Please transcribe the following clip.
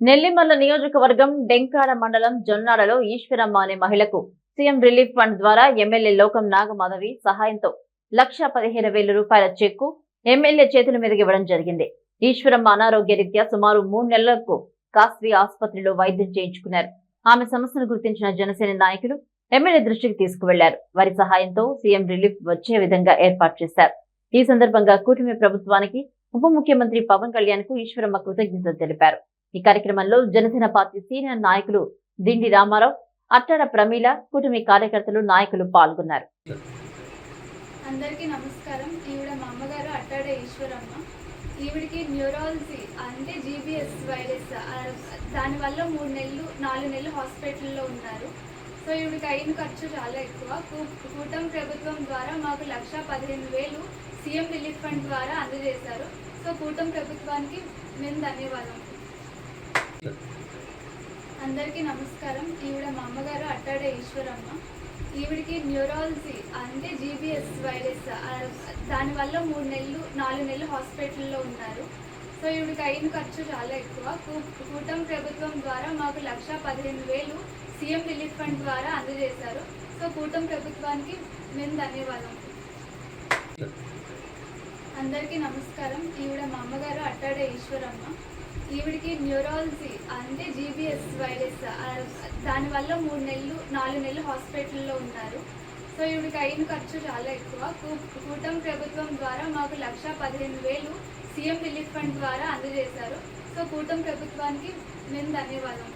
నెల్లిమల్ల నియోజకవర్గం డెంకాడ మండలం జొన్నాడలో ఈశ్వరమ్మ అనే మహిళకు సీఎం రిలీఫ్ ఫండ్ ద్వారా ఎమ్మెల్యే లోకం నాగమాధవి సహాయంతో లక్ష పదిహేను వేల రూపాయల చెక్కు ఎమ్మెల్యే చేతుల మీదకి ఇవ్వడం జరిగింది. ఈశ్వరమ్మ అనారోగ్య రీత్యా సుమారు మూడు నెలలకు కాస్వి ఆసుపత్రిలో వైద్యం చేయించుకున్నారు. ఆమె సమస్యను గుర్తించిన జనసేన నాయకులు ఎమ్మెల్యే దృష్టికి తీసుకువెళ్ళారు. వారి సహాయంతో సీఎం రిలీఫ్ వచ్చే విధంగా ఏర్పాటు చేశారు. ఈ సందర్భంగా కూటమి ప్రభుత్వానికి ఉప ముఖ్యమంత్రి పవన్ కళ్యాణ్కు ఈశ్వరమ్మ కృతజ్ఞతలు తెలిపారు. ఈ కార్యక్రమంలో జనసేన పార్టీ సీనియర్ నాయకులు దిండి రామారావు అట్టాడ ప్రమీల కూటమి కార్యకర్తలు నాయకులు పాల్గొన్నారు. అందరికీ నమస్కారం. ఈవిడ మా అమ్మగారు అట్టాడే ఈశ్వరమ్మ. ఈవిడికి న్యూరాలజీ అంటే జీబీఎస్ వైరస్ దానివల్ల మూడు నెలలు నాలుగు నెలలు హాస్పిటల్లో ఉన్నారు. సో ఈవిడికి అయిన ఖర్చు చాలా ఎక్కువ. కూటం కూటమి ప్రభుత్వం ద్వారా మాకు లక్ష పదిహేను వేలు సీఎం రిలీఫ్ ఫండ్ ద్వారా అందజేశారు. సో కూటమి ప్రభుత్వానికి మేము ధన్యవాదం. అందరికీ నమస్కారం. ఈవిడ మా అమ్మగారు అట్టాడే ఈశ్వరమ్మ. ఈవిడికి న్యూరాలజీ అంటే జీబీఎస్ వైరస్ దానివల్ల మూడు నెలలు నాలుగు నెలలు హాస్పిటల్లో ఉన్నారు. సో ఈవిడికి అయిన ఖర్చు చాలా ఎక్కువ. కూటమి ప్రభుత్వం ద్వారా మాకు లక్ష పదిహేను వేలు సీఎం రిలీఫ్ ఫండ్ ద్వారా అందజేశారు. సో కూటమి ప్రభుత్వానికి మేము ధన్యవాదం. అందరికీ నమస్కారం. ఈవిడ మా అమ్మగారు అట్టాడే ఈశ్వరమ్మ. ఈవిడికి న్యూరాలజీ అంటే జీబీఎస్ వైరస్ దానివల్ల మూడు నెలలు నాలుగు నెలలు హాస్పిటల్లో ఉన్నారు. సో ఈవిడికి అయిన ఖర్చు చాలా ఎక్కువ. కూటమి ప్రభుత్వం ద్వారా మాకు లక్ష పదిహేను వేలు సీఎం రిలీఫ్ ఫండ్ ద్వారా అందజేశారు. సో కూటమి ప్రభుత్వానికి మేము ధన్యవాదం.